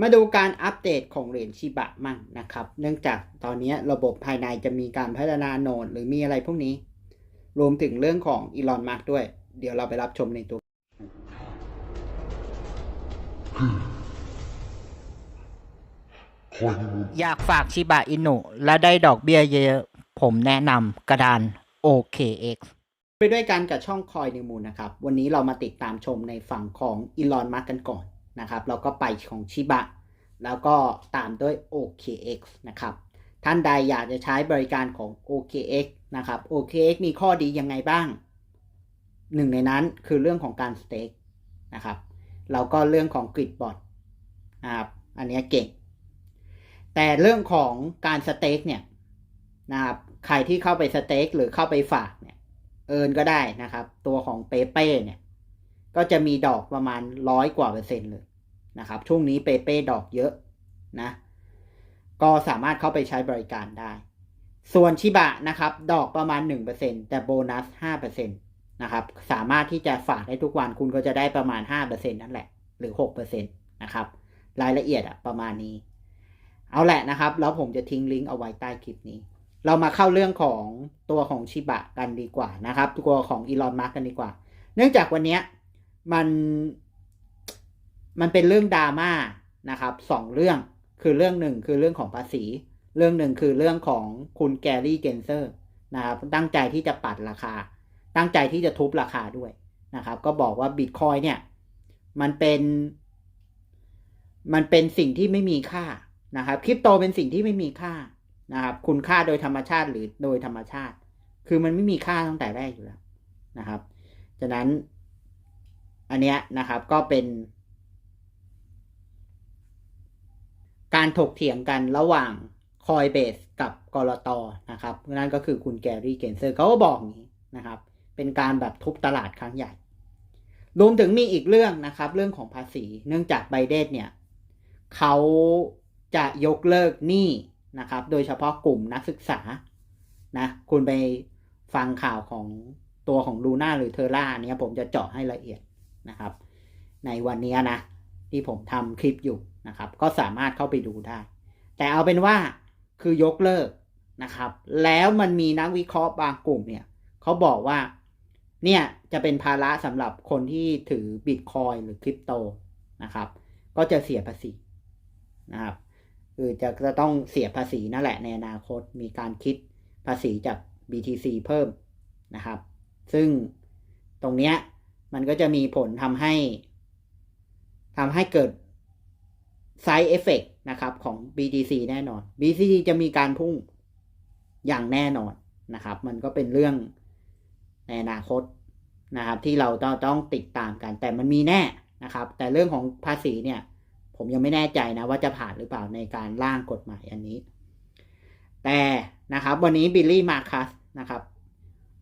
มาดูการอัปเดตของเหรียญชิบะมั่งนะครับ เนื่องจากตอนนี้ระบบภายในจะมีการพัฒนาโนดหรือมีอะไรพวกนี้ รวมถึงเรื่องของอีลอนมาร์กด้วย เดี๋ยวเราไปรับชมในตัว อยากฝากชิบะอินุและได้ดอกเบี้ยเยอะผมแนะนำกระดาน OKX ไปด้วยกันกับช่องคอยนิวมูลนะครับ วันนี้เรามาติดตามชมในฝั่งของอีลอนมาร์กกันก่อน นะครับเราก็ไปของชิบะแล้วก็ตามด้วย OKX นะครับ ท่านใดอยากจะใช้บริการของ OKX นะครับ OKX มีข้อดียังไงบ้าง หนึ่งในนั้นคือเรื่องของการสเต็กนะครับแล้วก็เรื่องของกริดบอทนะครับอันนี้เก่ง แต่เรื่องของการสเต็กเนี่ยนะครับใครที่เข้าไปสเต็กหรือเข้าไปฝากเนี่ยเอินก็ได้นะครับ ตัวของเปเป้เนี่ย ก็จะมีดอกประมาณร้อยกว่าเปอร์เซ็นต์เลยนะครับ ช่วงนี้เปเป้ดอกเยอะนะ ก็สามารถเข้าไปใช้บริการได้ ส่วนชิบะนะครับ ดอกประมาณ 1%แต่โบนัส 5%นะครับ สามารถที่จะฝากได้ทุกวันคุณก็จะได้ประมาณ 5%นั่นแหละ หรือ 6%นะครับ รายละเอียดอะประมาณนี้ เอาแหละนะครับ แล้วผมจะทิ้งลิงก์เอาไว้ใต้คลิปนี้ เรามาเข้าเรื่องของตัวของชิบะกันดีกว่านะครับ ตัวของอีลอนมาร์กกันดีกว่า เนื่องจากวันนี้ มันมันเป็นเรื่องดราม่านะครับสองเรื่องคือเรื่องหนึ่งคือเรื่องของภาษี เรื่องหนึ่งคือเรื่องของคุณแกรี่เกนเซอร์นะครับตั้งใจที่จะปัดราคา ตั้งใจที่จะทุบราคาด้วยนะครับ ก็บอกว่าบิตคอยเนี่ย มันเป็น มันเป็นสิ่งที่ไม่มีค่านะครับคริปโตเป็นสิ่งที่ไม่มีค่านะครับ คุณค่าโดยธรรมชาติหรือโดยธรรมชาติ คือมันไม่มีค่าตั้งแต่แรกอยู่แล้วนะครับฉะนั้น อันเนี้ยนะครับก็เป็น การถกเถียงกันระหว่างคอยเบสกับกรตนะครับนั่นก็คือคุณแกรี่เกนเซอร์เขาก็บอกอย่างนี้นะครับ เป็นการแบบทุบตลาดครั้งใหญ่ รวมถึงมีอีกเรื่องนะครับ เรื่องของภาษี เนื่องจากไบเดนเนี่ยเขาจะยกเลิกหนี้นะครับ โดยเฉพาะกลุ่มนักศึกษานะคุณไปฟังข่าวของตัวของลูน่าหรือเทอร่าเนี้ยผมจะเจาะให้ละเอียด นะครับ ในวันนี้นะ ที่ผมทำคลิปอยู่นะครับ ก็สามารถเข้าไปดูได้ แต่เอาเป็นว่าคือยกเลิกนะครับ แล้วมันมีนักวิเคราะห์บางกลุ่มเนี่ยเขาบอกว่าเนี่ยจะเป็นภาระสำหรับคนที่ถือบิตคอยหรือคริปโตนะครับ ก็จะเสียภาษีนะครับคือจะจะต้องเสียภาษีนั่นแหละในอนาคตมีการคิดภาษีจาก BTC เพิ่มนะครับ ซึ่งตรงเนี้ย มันก็จะมีผลทำให้ทำให้เกิด side effect นะครับของ BTC แน่นอน BTC จะมีการพุ่งอย่างแน่นอนนะครับ มันก็เป็นเรื่องในอนาคตนะครับ ที่เราต้องต้องติดตามกัน แต่มันมีแน่นะครับ แต่เรื่องของภาษีเนี่ย ผมยังไม่แน่ใจนะว่าจะผ่านหรือเปล่าในการร่างกฎหมายอันนี้ แต่นะครับวันนี้บิลลี่มาคัสนะครับ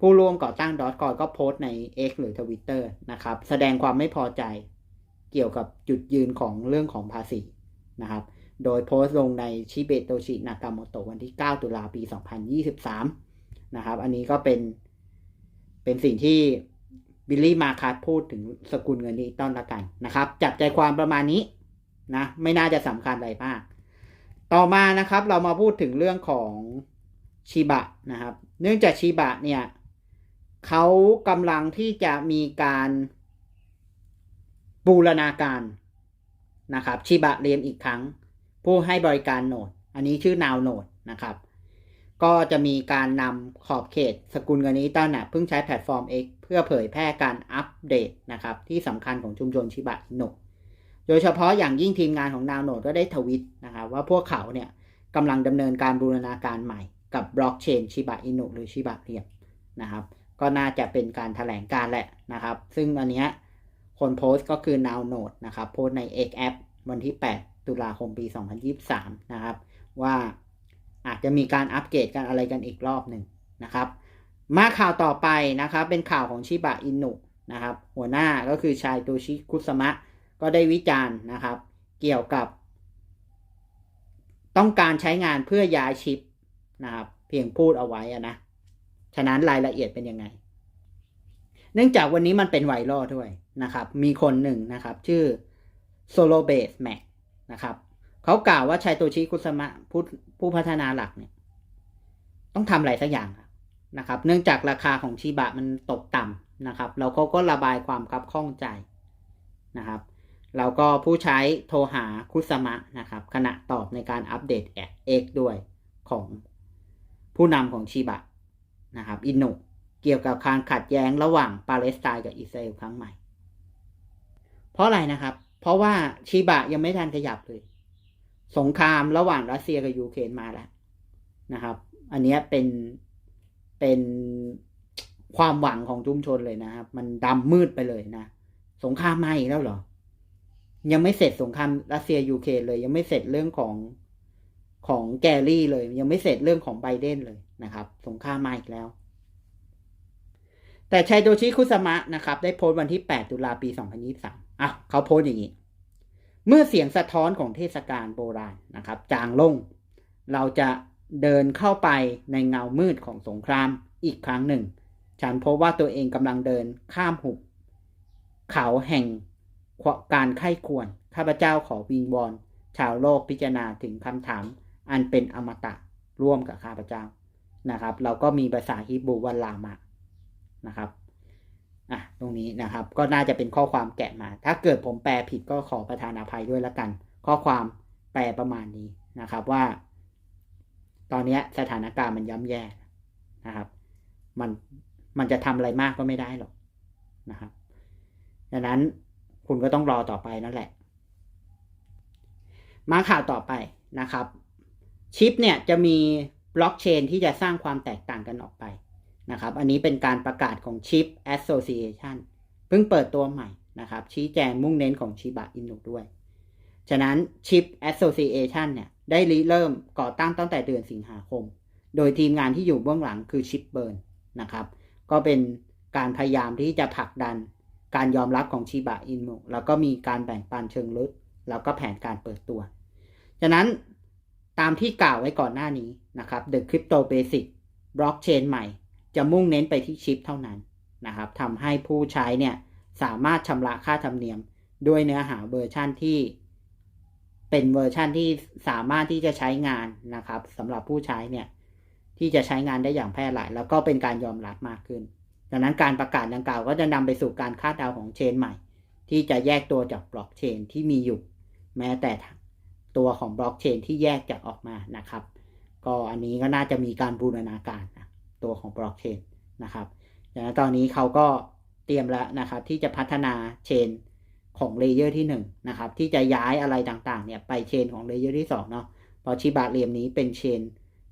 ผู้ร่วมก่อตั้งดอทคอยก็โพสต์ใน X หรือ Twitter นะครับ แสดงความไม่พอใจเกี่ยวกับจุดยืนของเรื่องของภาษีนะครับ โดยโพสต์ลงในชิเบโตชินากามโตะวันที่ 9 ตุลาปี 2023 นะครับ อันนี้ก็เป็นเป็นสิ่งที่บิลลี่มาคัสพูดถึงสกุลเงินดิจิตอลละกันนะครับ จับใจความประมาณนี้นะ ไม่น่าจะสำคัญอะไรมาก ต่อมานะครับเรามาพูดถึงเรื่องของชิบะนะครับ เนื่องจากชิบะเนี่ย เขากำลังที่จะมีการบูรณาการนะครับชิบะเรียมอีกครั้ง ผู้ให้บริการโนด อันนี้ชื่อนาวโนดนะครับ ก็จะมีการนำขอบเขตสกุลเงินนี้ต้นน่ะเพิ่งใช้แพลตฟอร์ม X เพื่อเผยแพร่การอัปเดตนะครับ ที่สำคัญของชุมชนชิบะอิโนโดยเฉพาะอย่างยิ่งทีมงานของนาวโนดก็ได้ทวิตนะครับว่าพวกเขาเนี่ยกำลังดำเนินการบูรณาการใหม่กับบล็อกเชนชิบะอิโนหรือชิบะเรียมนะครับ ก็น่าจะเป็นการถแถลงการแหละนะครับ ซึ่งอันเนี้ยคนโพสต์ก็คือ Now Node นะครับโพสต์ใน X App วันที่ 8 ตุลาคมปี 2023 นะครับ ว่าอาจจะมีการอัปเกรดกันอะไรกันอีกรอบหนึ่งนะครับ มาข่าวต่อไปนะครับ เป็นข่าวของชิบะอินุนะครับ หัวหน้าก็คือชายโตชิคุสมะ ก็ได้วิจารณ์นะครับ เกี่ยวกับ ต้องการใช้งานเพื่อย้ายชิปนะครับ เพียงพูดเอาไว้นะ ฉะนั้นรายละเอียดเป็นยังไง เนื่องจากวันนี้มันเป็นไวรัลด้วยนะครับ มีคนหนึ่งนะครับ ชื่อ Solo Base Mac นะครับเขากล่าวว่าชัยโตชิคุสมะผู้ผู้พัฒนาหลักเนี่ย ต้องทำอะไรสักอย่างนะครับ เนื่องจากราคาของชิบะมันตกต่ำนะครับเขาก็ระบายความคับข้องใจนะครับแล้วก็ผู้ใช้โทรหาคุสมะนะครับ ขณะตอบในการอัปเดตเอกด้วยของผู้นำของชิบะ นะครับอินโนเกี่ยวกับการขัดแย้งระหว่างปาเลสไตน์กับอิสราเอลครั้งใหม่ เพราะอะไรนะครับ เพราะว่าชิบะยังไม่ทันขยับเลย สงครามระหว่างรัสเซียกับยูเครนมาแล้วนะครับ อันนี้เป็นเป็นความหวังของชุมชนเลยนะครับ มันดำมืดไปเลยนะ สงครามมาอีกแล้วเหรอ ยังไม่เสร็จสงครามรัสเซียยูเครนเลย ยังไม่เสร็จเรื่องของ ของแกรี่เลย ยังไม่เสร็จเรื่องของไบเดนเลยนะครับ สงครามมาอีกแล้ว แต่ชัยโดชิคุสมะนะครับ ได้โพสต์วันที่ 8 ตุลาปี 2023อะเขาโพสต์อย่างนี้ เมื่อเสียงสะท้อนของเทศกาลโบราณนะครับ จางลง เราจะเดินเข้าไปในเงามืดของสงครามอีกครั้งหนึ่ง ฉันพบว่าตัวเองกำลังเดินข้ามหุบ เขาแห่งการไข้ควร ข้าพเจ้าขอวิงวอนชาวโลกพิจารณาถึงคำถาม อันเป็นอมตะร่วมกับข้าพเจ้านะครับ เราก็มีภาษาฮิบรูวันลามะนะครับอะตรงนี้นะครับก็น่าจะเป็นข้อความแกะมา ถ้าเกิดผมแปลผิดก็ขอประทานอภัยด้วยละกัน ข้อความแปลประมาณนี้นะครับว่า ตอนนี้สถานการณ์มันย่ำแย่นะครับ มันมันจะทำอะไรมากก็ไม่ได้หรอกนะครับดังนั้นคุณก็ต้องรอต่อไปนั่นแหละ มาข่าวต่อไปนะครับ ชิปเนี่ยจะมีบล็อกเชนที่จะสร้างความแตกต่างกันออกไปนะครับ อันนี้เป็นการประกาศของ Chip Association เพิ่งเปิดตัวใหม่นะครับ ชี้แจงมุ่งเน้นของชิบะอินุด้วย ฉะนั้น Chip Association เนี่ยได้ริเริ่มก่อตั้งตั้งแต่เดือนสิงหาคม โดยทีมงานที่อยู่เบื้องหลังคือ Chip Burn นะครับ ก็เป็นการพยายามที่จะผลักดันการยอมรับของชิบะอินุแล้วก็มีการแบ่งปันเชิงลึก แล้วก็แผนการเปิดตัว ฉะนั้น ตามที่กล่าวไว้ก่อนหน้านี้นะครับ The Crypto Basic Blockchain ใหม่ จะมุ่งเน้นไปที่ชิปเท่านั้นนะครับทำให้ผู้ใช้เนี่ยสามารถชำระค่าธรรมเนียมด้วยเนื้อหาเวอร์ชั่นที่ เป็นเวอร์ชั่นที่สามารถที่จะใช้งานนะครับสำหรับผู้ใช้เนี่ยที่จะใช้งานได้อย่างแพร่หลาย แล้วก็เป็นการยอมรับมากขึ้น ดังนั้นการประกาศดังกล่าวก็จะนำไปสู่การคาดเดาของเชนใหม่ ที่จะแยกตัวจากบล็อกเชนที่มีอยู่ แม้แต่ ตัวของบล็อกเชนที่แยกจากออกมานะครับ ก็อันนี้ก็น่าจะมีการบูรณาการนะตัวของบล็อกเชนนะครับดังนั้นตอนนี้เขาก็เตรียมแล้วนะครับ ที่จะพัฒนาเชนของเลเยอร์ที่1นนะครับ ที่จะย้ายอะไรต่างๆ เนี่ยไปเชนของเลเยอร์ที่2เนาะเพราะชิบะเรียมนี้เป็นเชน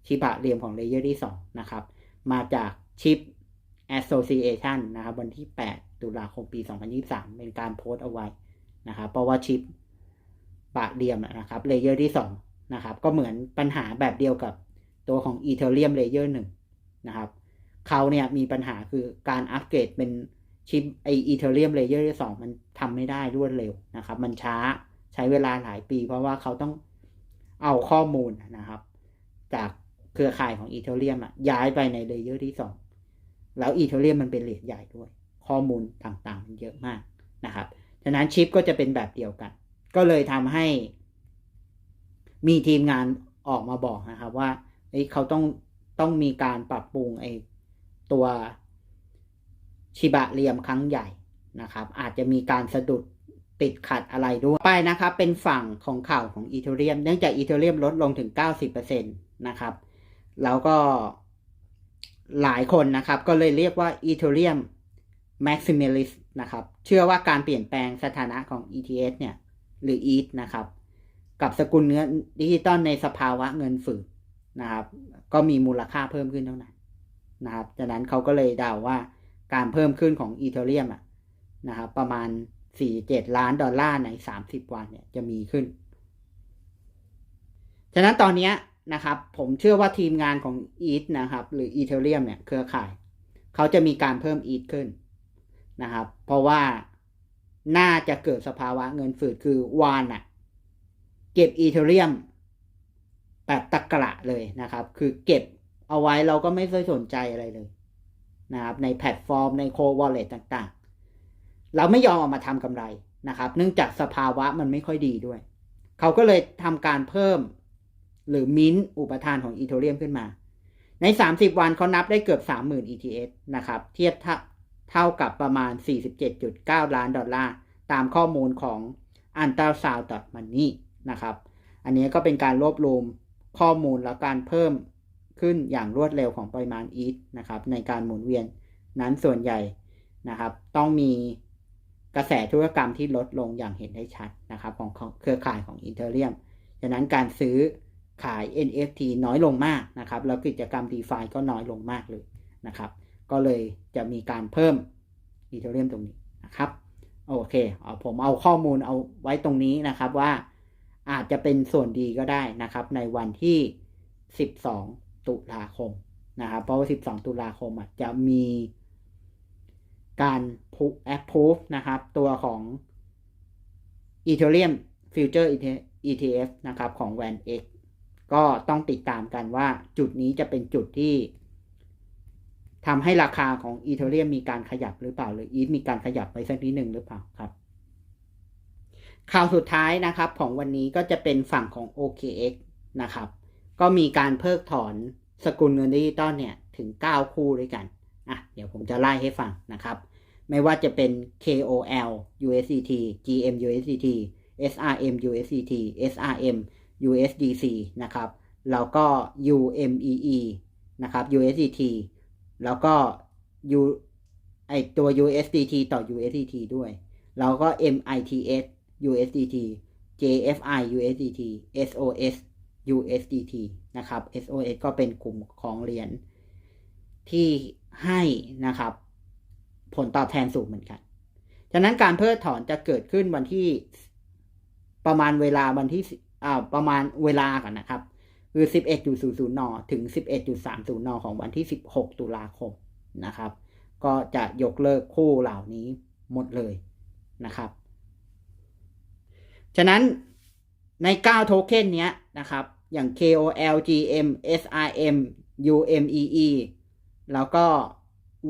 ชิบะเรียมของเลเยอร์ที่2นะครับ มาจากชิป Association นะครับวันที่ 8 ตุลาคมปี 2023 เป็นการโพสต์เอาไว้นะครับเพราะว่าชิป บะเรียมนะครับเลเยอร์ที่2นะครับก็เหมือนปัญหาแบบเดียวกับตัวของ Ethereum Layer 1นะครับเขาเนี่ยมีปัญหาคือการอัปเกรดเป็นชิปไอ Ethereum Layer ที่2มันทำไม่ได้รวดเร็วนะครับ มันช้าใช้เวลาหลายปี เพราะว่าเขาต้องเอาข้อมูลนะครับ จากเครือข่ายของ Ethereum อะย้ายไปในเลเยอร์ที่ 2 แล้ว Ethereum มันเป็นเหรียญใหญ่ด้วย ข้อมูลต่างๆมันเยอะมากนะครับ ฉะนั้นชิปก็จะเป็นแบบเดียวกัน ก็เลยทำให้ มีทีมงานออกมาบอกนะครับว่าเขาต้องต้องมีการปรับปรุงไอตัวชิบะเรียมครั้งใหญ่นะครับ อาจจะมีการสะดุดติดขัดอะไรด้วยไปนะครับ เป็นฝั่งของข่าวของอีเทเรียม เนื่องจากอีเทเรียมลดลงถึง 90%นะครับ แล้วก็หลายคนนะครับ ก็เลยเรียกว่าอีเทเรียม maximalist นะครับ เชื่อว่าการเปลี่ยนแปลงสถานะของ ETH เนี่ย หรือ ETH นะครับ กับสกุลเงินดิจิตอลในสภาวะเงินฝืดนะครับ ก็มีมูลค่าเพิ่มขึ้นเท่านั้นนะครับจากนั้นเขาก็เลยเดาว่าการเพิ่มขึ้นของอีเทเรียมอะนะครับประมาณ 47 ล้านดอลลาร์ใน 30 วันเนี่ยจะมีขึ้น ฉะนั้นตอนนี้นะครับผมเชื่อว่าทีมงานของ e t นะครับหรือ Ethereum เนี่ยเครือข่าย เขาจะมีการเพิ่ม e t ขึ้นนะครับ เพราะว่า น่าจะเกิดสภาวะเงินฝืดคือวานอะเก็บ Ethereum แบบตะกระเลยนะครับ คือเก็บเอาไว้เราก็ไม่เคยสนใจอะไรเลยนะครับ ในแพลตฟอร์มในโควอลเล็ตต่างๆ เราไม่ยอมออกมาทำกำไรนะครับ เนื่องจากสภาวะมันไม่ค่อยดีด้วย เขาก็เลยทำการเพิ่มหรือมิ้นท์อุปทานของอีโทเรียมขึ้นมา ใน 30 วันเขานับได้เกือบ 30,000 ETS นะครับ เทียบ เท่ากับประมาณ 47.9 ล้านดอลลาร์ ตามข้อมูลของ a n t a s o u n d Money นะครับ อันนี้ก็เป็นการรวบรวมข้อมูลและการเพิ่มขึ้นอย่างรวดเร็วของปริมาณ ETH นะครับ ในการหมุนเวียนนั้นส่วนใหญ่นะครับ ต้องมีกระแสธุรกรรมที่ลดลงอย่างเห็นได้ชัดนะครับ ของเครือข่ายของ e t h e r e u m ฉะนั้นการซื้อขาย NFT น้อยลงมากนะครับ แล้วกิจกรรม DeFi ก็น้อยลงมากเลยนะครับ ก็เลยจะมีการเพิ่ม Ethereum ตรงนี้นะครับ โอเคเอาผมเอาข้อมูลเอาไว้ตรงนี้นะครับว่าอาจจะเป็นส่วนดีก็ได้นะครับ ในวันที่ 12 ตุลาคมนะครับ เพราะว่า 12 ตุลาคมอะจะมีการแอปพูฟนะครับ ตัวของ Ethereum Future ETF นะครับ ของ WAN X ก็ต้องติดตามกันว่าจุดนี้จะเป็นจุดที่ ทำให้ราคาของ Ethereum มีการขยับหรือเปล่า หรือ ETH มีการขยับไปสักนิดหนึ่งหรือเปล่าครับ ข่าวสุดท้ายนะครับของวันนี้ก็จะเป็นฝั่งของ OKX นะครับ ก็มีการเพิกถอนสกุลเงินดิจิตอลเนี่ยถึง 9 คู่ด้วยกันอะเดี๋ยวผมจะไล่ให้ฟังนะครับ ไม่ว่าจะเป็น KOL USDT GM USDT SRM USDT SRM USDC นะครับ แล้วก็ UMEE นะครับ USDT แล้วก็ U ไอตัว USDT ต่อ USDT ด้วย แล้วก็ MITS USDT JFI USDT SOS USDT นะครับ SOS ก็เป็นกลุ่มของเหรียญที่ให้นะครับ ผลตอบแทนสูงเหมือนกัน ฉะนั้นการเพิกถอนจะเกิดขึ้นวันที่ประมาณเวลาวันที่อ่าประมาณเวลาก่อนนะครับ คือ 11.00 น ถึง 11.30 น ของวันที่ 16 ตุลาคมนะครับ ก็จะยกเลิกคู่เหล่านี้หมดเลยนะครับ ฉะนั้นใน 9 โทเค็นเนี้ยนะครับ อย่าง KOL GM SRM UMEE แล้วก็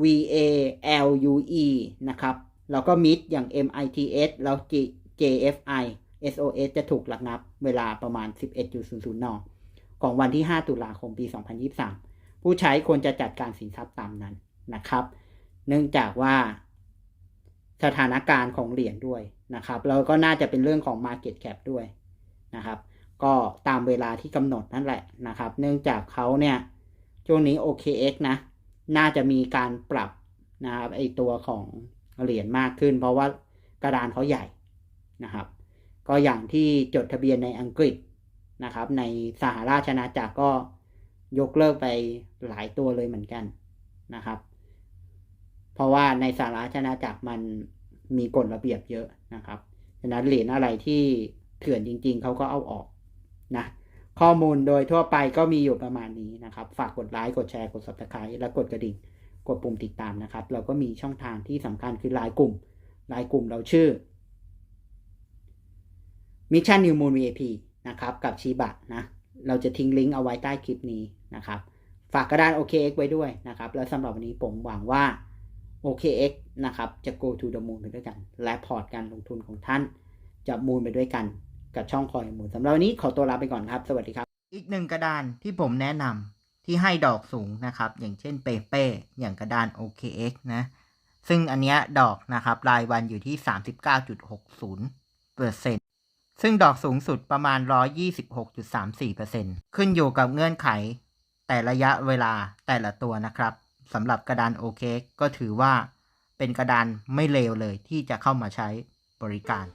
VALUE นะครับ แล้วก็ MIT อย่าง MITS แล้ว JFI SOS จะถูกระงับเวลาประมาณ 11.00 น ของวันที่ 5 ตุลาคมปี 2023 ผู้ใช้ควรจะจัดการสินทรัพย์ตามนั้นนะครับ เนื่องจากว่าสถานการณ์ของเหรียญด้วยนะครับแล้วก็น่าจะเป็นเรื่องของ Market Cap ด้วยนะครับ ก็ตามเวลาที่กำหนดนั่นแหละนะครับ เนื่องจากเขาเนี่ยช่วงนี้ OKX นะ น่าจะมีการปรับนะครับไอตัวของเหรียญมากขึ้น เพราะว่ากระดานเขาใหญ่นะครับ ก็อย่างที่จดทะเบียนในอังกฤษ นะครับ ในสหราชอาณาจักรก็ยกเลิกไปหลายตัวเลยเหมือนกันนะครับ เพราะว่าในสหราชอาณาจักรมันมีกฎระเบียบเยอะนะครับฉะนั้นเหรียญอะไรที่เถื่อนจริง ๆเขาก็เอาออกนะข้อมูลโดยทั่วไปก็มีอยู่ประมาณนี้นะครับ ฝากกดไลค์กดแชร์กด subscribe และกดกระดิ่งกดปุ่มติดตามนะครับ เราก็มีช่องทางที่สำคัญคือไลน์กลุ่มไลน์กลุ่มเราชื่อ Mission New Moon VIP นะครับกับชีบะนะเราจะทิ้งลิงก์เอาไว้ใต้คลิปนี้นะครับฝากกระดาน OKX ไว้ด้วยนะครับ แล้วสำหรับวันนี้ผมหวังว่า OKX นะครับจะ go to the moon ไปด้วยกัน และพอร์ตการลงทุนของท่าน จะมูนไปด้วยกันกับช่องคอยมูนสำหรับวันนี้ขอตัวลาไปก่อนครับ สวัสดีครับ อีกหนึ่งกระดานที่ผมแนะนำที่ให้ดอกสูงนะครับ อย่างเช่นเปเป้อย่างกระดาน OKX นะซึ่งอันเนี้ยดอกนะครับรายวันอยู่ที่ 39.60เปอร์เซ็น ซึ่งดอกสูงสุดประมาณ 126.34%ขึ้นอยู่กับเงื่อนไข แต่ระยะเวลาแต่ละตัวนะครับสำหรับกระดานโอเคก็ถือว่าเป็นกระดานไม่เลวเลยที่จะเข้ามาใช้บริการ